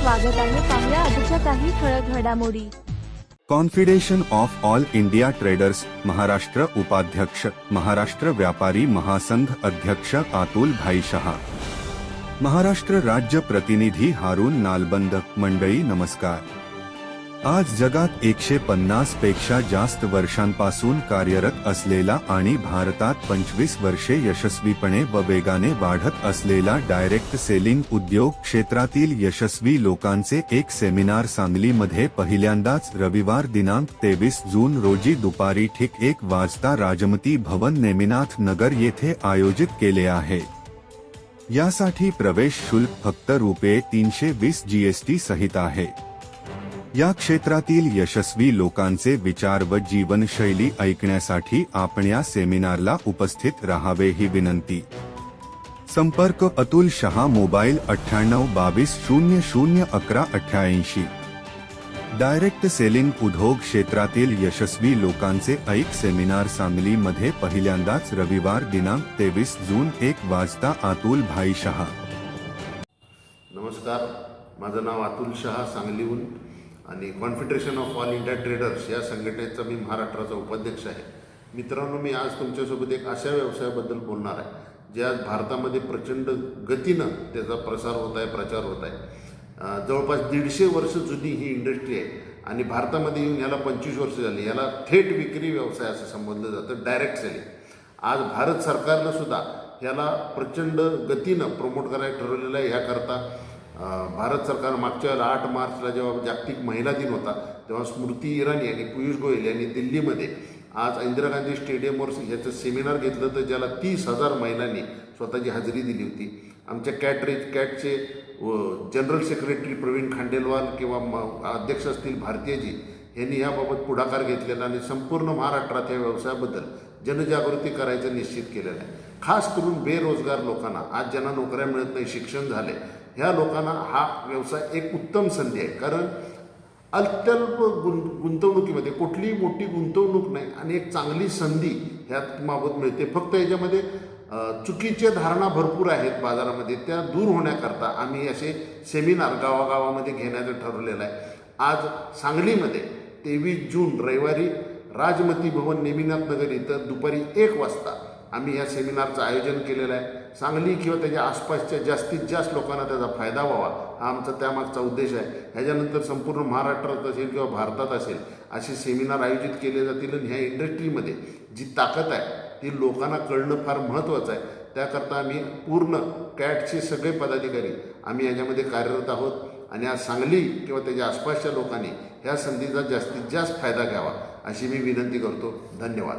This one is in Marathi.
स्वागत आहे पाहुया आजच्या काही ठळक घडामोडी. Confederation of all India traders Maharashtra उपाध्यक्ष महाराष्ट्र व्यापारी महासंघ अध्यक्ष अतुल भाई शहा. महाराष्ट्र राज्य प्रतिनिधी हारून नालबंद मंडळी नमस्कार. आज जगात एकशे पन्नासपेक्षा जास्त वर्षांपासून कार्यरत असलेला आणि भारतात पंचवीस वर्षे यशस्वीपणे व वेगाने वाढत असलेला डायरेक्ट सेलिंग उद्योग क्षेत्रातील यशस्वी लोकांचे एक सेमिनार सांगलीमध्ये पहिल्यांदाच रविवार दिनांक तेवीस जून रोजी दुपारी ठीक एक वाजता राजमती भवन नेमिनाथ नगर येथे आयोजित केले आहे. यासाठी प्रवेश शुल्क फक्त रुपये तीनशे वीस जीएसटी सहित आहे. या क्षेत्रातील यशस्वी लोकांचे विचार व जीवनशैली ऐकण्यासाठी आपण या सेमिनारला उपस्थित राहावे ही विनंती. संपर्क अतुल शहा मोबाईल अठ्ठ्याण्णव बावीस शून्य शून्य अकरा अठ्ठ्याऐंशी. डायरेक्ट सेलिंग उद्योग क्षेत्रातील यशस्वी लोकांचे ऐक सेमिनार सांगलीमध्ये पहिल्यांदाच रविवार दिनांक तेवीस जून एक वाजता अतुल भाई शहा. नमस्कार. माझं नाव अतुल शहा सांगलीहून. आणि confederation of all India traders या संघटनेचा मी महाराष्ट्राचा उपाध्यक्ष आहे. मित्रांनो मी आज तुमच्यासोबत एक अशा व्यवसायाबद्दल बोलणार आहे जे आज भारतामध्ये प्रचंड गतीनं त्याचा प्रसार होत आहे प्रचार होत आहे. जवळपास दीडशे वर्ष जुनी ही इंडस्ट्री आहे आणि भारतामध्ये येऊन याला पंचवीस वर्ष झाली. याला थेट विक्री व्यवसाय असं संबोधलं जातं डायरेक्ट सेलिंग आज भारत सरकारनं सुद्धा याला प्रचंड गतीनं प्रमोट करायला ठरवलेलं आहे. ह्याकरता भारत सरकार मागच्या वेळेला आठ मार्चला जेव्हा जागतिक महिला दिन होता तेव्हा स्मृती इराणी आणि पियुष गोयल यांनी दिल्लीमध्ये आज इंदिरा गांधी स्टेडियमवर ह्याचं सेमिनार घेतलं तर ज्याला तीस हजार महिलांनी स्वतःची हजेरी दिली होती. आमच्या कॅटरेज कॅटचे जनरल सेक्रेटरी प्रवीण खांडेलवाल किंवा म- अध्यक्ष असतील भारतीयजी यांनी याबाबत पुढाकार घेतलेला आणि संपूर्ण महाराष्ट्रात या व्यवसायाबद्दल जनजागृती करायचं निश्चित केलेलं आहे. खास करून बेरोजगार लोकांना आज ज्यांना नोकऱ्या मिळत नाही शिक्षण झाले ह्या लोकांना हा व्यवसाय एक उत्तम संधी आहे. कारण अत्यल्प गुं गुंतवणुकीमध्ये कुठलीही मोठी गुंतवणूक नाही आणि एक चांगली संधी ह्यात मागत मिळते. फक्त याच्यामध्ये चुकीच्या धारणा भरपूर आहेत बाजारामध्ये. त्या दूर होण्याकरता आम्ही असे सेमिनार गावागावामध्ये घेण्याचं ठरवलेलं आहे. आज सांगलीमध्ये तेवीस जून रविवारी राजमती भवन नेमिनाथ नगर इथं दुपारी एक वाजता आम्ही या सेमिनारचं आयोजन केलेलं आहे. सांगली किंवा त्याच्या आसपासच्या जास्तीत जास्त लोकांना त्याचा फायदा व्हावा हा आमचा त्यामागचा उद्देश आहे. ह्याच्यानंतर संपूर्ण महाराष्ट्रात असेल किंवा भारतात असेल असे सेमिनार आयोजित केले जातील आणि ह्या इंडस्ट्रीमध्ये जी ताकद आहे ती लोकांना कळणं फार महत्त्वाचं आहे. त्याकरता आम्ही पूर्ण कॅटचे सगळे पदाधिकारी आम्ही याच्यामध्ये कार्यरत आहोत आणि आज सांगली किंवा त्याच्या आसपासच्या लोकांनी ह्या संधीचा जास्तीत जास्त फायदा घ्यावा अशी मी विनंती करतो. धन्यवाद.